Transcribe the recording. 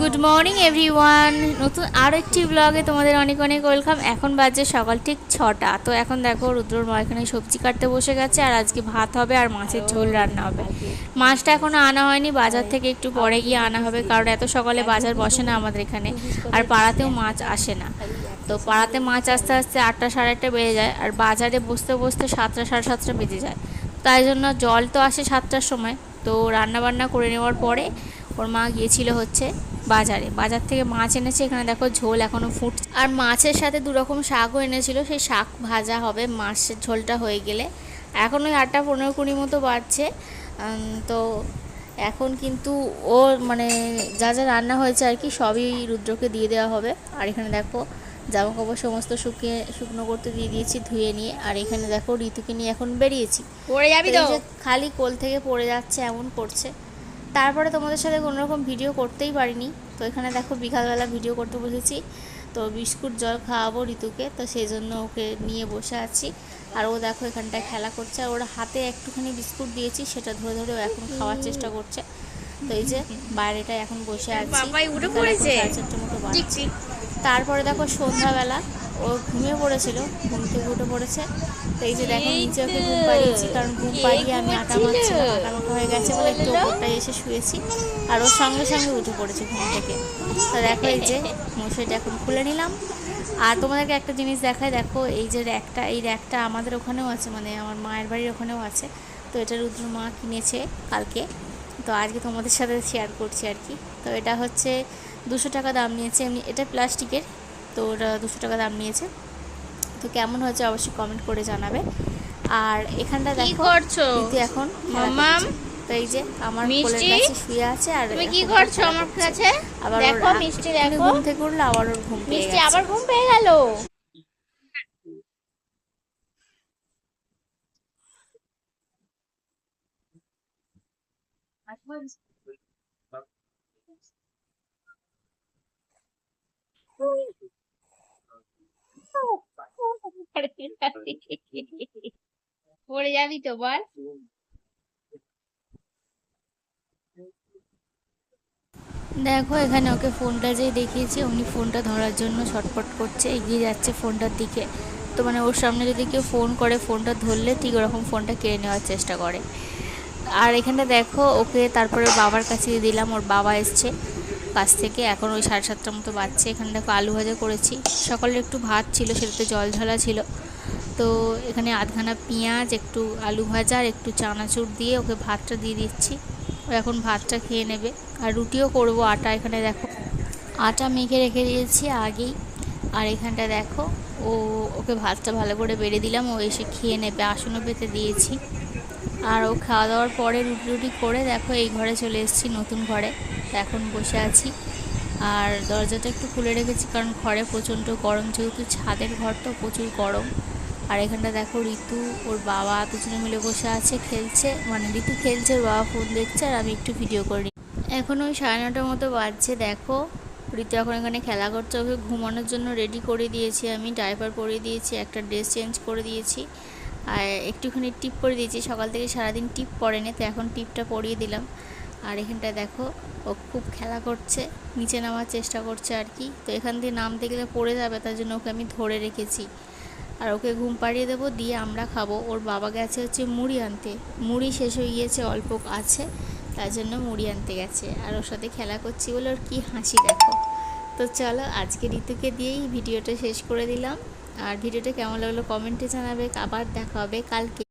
Good morning everyone নতুন আরও একটি ব্লগে তোমাদের অনেক অনেক ওয়েলকাম এখন বাজে সকাল ঠিক ছটা। তো এখন দেখো রুদ্রর মা এখানে সবজি কাটতে বসে গেছে, আর আজকে ভাত হবে আর মাছের ঝোল রান্না হবে। মাছটা এখনও আনা হয়নি, বাজার থেকে একটু পরে গিয়ে আনা হবে, কারণ এত সকালে বাজার বসে না আমাদের এখানে। আর পাড়াতেও মাছ আসে না। তো পাড়াতে মাছ আসতে আসতে আটটা সাড়ে আটটা বেজে যায়, আর বাজারে বসতে বসতে সাতটা সাড়ে সাতটা বেজে যায়। তাই জন্য জল তো আসে সাতটার সময়। তো রান্না বান্না করে নেওয়ার পরে ওর মা গিয়েছিল হচ্ছে বাজারে। বাজার থেকে মাছ এনেছে এখানে দেখো ঝোল এখনও ফুট আর মাছের সাথে দু রকম শাকও এনেছিল সেই শাক ভাজা হবে মাছের ঝোলটা হয়ে গেলে। এখন ওই আটটা পনেরো কুড়ি মতো বাড়ছে। তো এখন কিন্তু ও মানে যা যা রান্না হয়েছে আর কি সবই রুদ্রকে দিয়ে দেওয়া হবে। আর এখানে দেখো জামা কাপড় সমস্ত শুকিয়ে শুকনো করতে দিয়ে দিয়েছি ধুয়ে নিয়ে। আর এখানে দেখো ঋতুকে নিয়ে এখন বেরিয়েছি। পড়ে যাবি তো খালি কোল থেকে পড়ে যাচ্ছে এমন করছে। তারপরে তোমাদের সাথে কোনো রকম ভিডিও করতেই পারিনি। তো এখানে দেখো বিকালবেলা ভিডিও করতে বসেছি। তো বিস্কুট জল খাওয়াবো ঋতুকে তো সেই জন্য ওকে নিয়ে বসে আছি। আর ও দেখো এখানটায় খেলা করছে আর ওর হাতে একটুখানি বিস্কুট দিয়েছি সেটা ধরে ধরে ও এখন খাওয়ার চেষ্টা করছে। তো এই যে বাইরেটায় এখন বসে আছি। তারপরে দেখো সন্ধ্যাবেলা ও ঘুমিয়ে পড়েছিল, ঘুম থেকে উঠে পড়েছে। তো এই যে দেখো, নিচে ওকে ঘুম পাড়িয়েছি, কারণ ঘুম পাড়িয়ে আমি আটা? মাখছিলাম, আটা মাখা হয়ে গেছে বলে একটু বলল? ওপরটায় এসে শুয়েছি। আর ওর সঙ্গে সঙ্গে উঠে পড়েছে ঘুম থেকে। তো দেখো এই যে, মশারিটা এখন খুলে নিলাম। আর তোমাদেরকে একটা জিনিস দেখায় দেখো, এই যে র্যাকটা, এই র্যাকটা আমাদের ওখানেও আছে মানে আমার মায়ের বাড়ির ওখানেও আছে। তো এটা রুদ্র মা কিনেছে কালকে। তো আজকে তোমাদের সাথে শেয়ার করছি আর কি। তো এটা হচ্ছে দুশো টাকা দাম নিয়েছে। এমনি, এটা প্লাস্টিকের। তো ওটা দুশো টাকা দাম নিয়েছে। তো কেমন হয়েছে অবশ্যই কমেন্ট করে জানাবে। আর এখানটা দেখো করছ? এখন মাম্মাম? তো এই যে আমার কোলের? কাছে শুয়ে আছে আর তুমি কি করছ আমার। কাছে? আবার দেখো মিষ্টি দেখো। ঘুম থেকে উঠল আবার ওর ঘুম মিষ্টি আবার ঘুম পেয়ে গেল। পড়ে যাবি তো, বল। দেখো, এখানে ওকে ফোনটা যে দেখিয়েছি, উনি ফোনটা ধরার জন্য ছটফট করছে, এগিয়ে যাচ্ছে ফোনটার দিকে। তো মানে ওর সামনে যদি কেউ ফোন করে, ফোনটা ধরলে ঠিক ওরকম ফোনটা কেড়ে নেওয়ার চেষ্টা করে। আর এখানে দেখো, ওকে তারপরে বাবার কাছে দিলাম, ওর বাবা এসছে কাছ থেকে, এখন ওই সাড়ে সাতটার মতো বাজছে। এখানে দেখো আলু ভাজা করেছি। সকালে একটু ভাত ছিল, সেটাতে জল ঝালা ছিল। তো এখানে আধখানা পেঁয়াজ, একটু আলু ভাজা আর একটু চানাচুর দিয়ে ওকে ভাতটা দিয়ে দিচ্ছি। ও এখন ভাতটা খেয়ে নেবে। আর রুটিও করব আটা এখানে দেখো। আটা মেখে রেখে দিয়েছি আগেই। আর এখানটা দেখো, ও ওকে ভাতটা ভালো করে বেড়ে দিলাম। ও এসে খেয়ে নেবে, আসনও পেতে দিয়েছি। আর ও খাওয়া দাওয়ার পরে রুটি রুটি করে দেখো এই ঘরে চলে এসেছি, নতুন ঘরে। এখন বসে আছি। আর দরজাটা একটু খুলে রেখেছি, কারণ ঘরে প্রচণ্ড গরম। যেহেতু ছাদের ঘর তো প্রচুর গরম। আর এখানটা দেখো ঋতু, ওর বাবা দুজনে মিলে বসে আছে, খেলছে। মানে ঋতু খেলছে, ওর বাবা ফোন দেখছে, আর আমি একটু ভিডিও করি এখন ওই সাড়ে নটার মতো বাজছে, দেখো। ঋতু এখন এখানে খেলা করছে, ওকে ঘুমানোর জন্য রেডি করে দিয়েছি আমি ডাইপার পরিয়ে দিয়েছি, একটা ড্রেস চেঞ্জ করে দিয়েছি। আর একটুখানি টিপ পরে দিয়েছি, সকাল থেকে সারাদিন টিপ পরেনি তো এখন টিপটা পরিয়ে দিলাম। আর এখানটায় দেখো, ও খুব খেলা করছে, নিচে নামার চেষ্টা করছে আর কি। তো এখান থেকে নামতে গেলে পড়ে যাবে, তার জন্য ওকে আমি ধরে রেখেছি। আর ওকে ঘুম পাড়িয়ে দেবো, দিয়ে আমরা খাব। ওর বাবা গেছে হচ্ছে মুড়ি আনতে। মুড়ি শেষ হয়ে গিয়েছে, অল্প আছে, তার জন্য মুড়ি আনতে গেছে। আর ওর সাথে খেলা করছি বলে ওর কী হাসি দেখো। তো চলো, আজকে ঋতুকে দিয়েই ভিডিওটা শেষ করে দিলাম। আর ভিডিওটা কেমন লাগল কমেন্টে জানাবে। আবার দেখা হবে কালকে।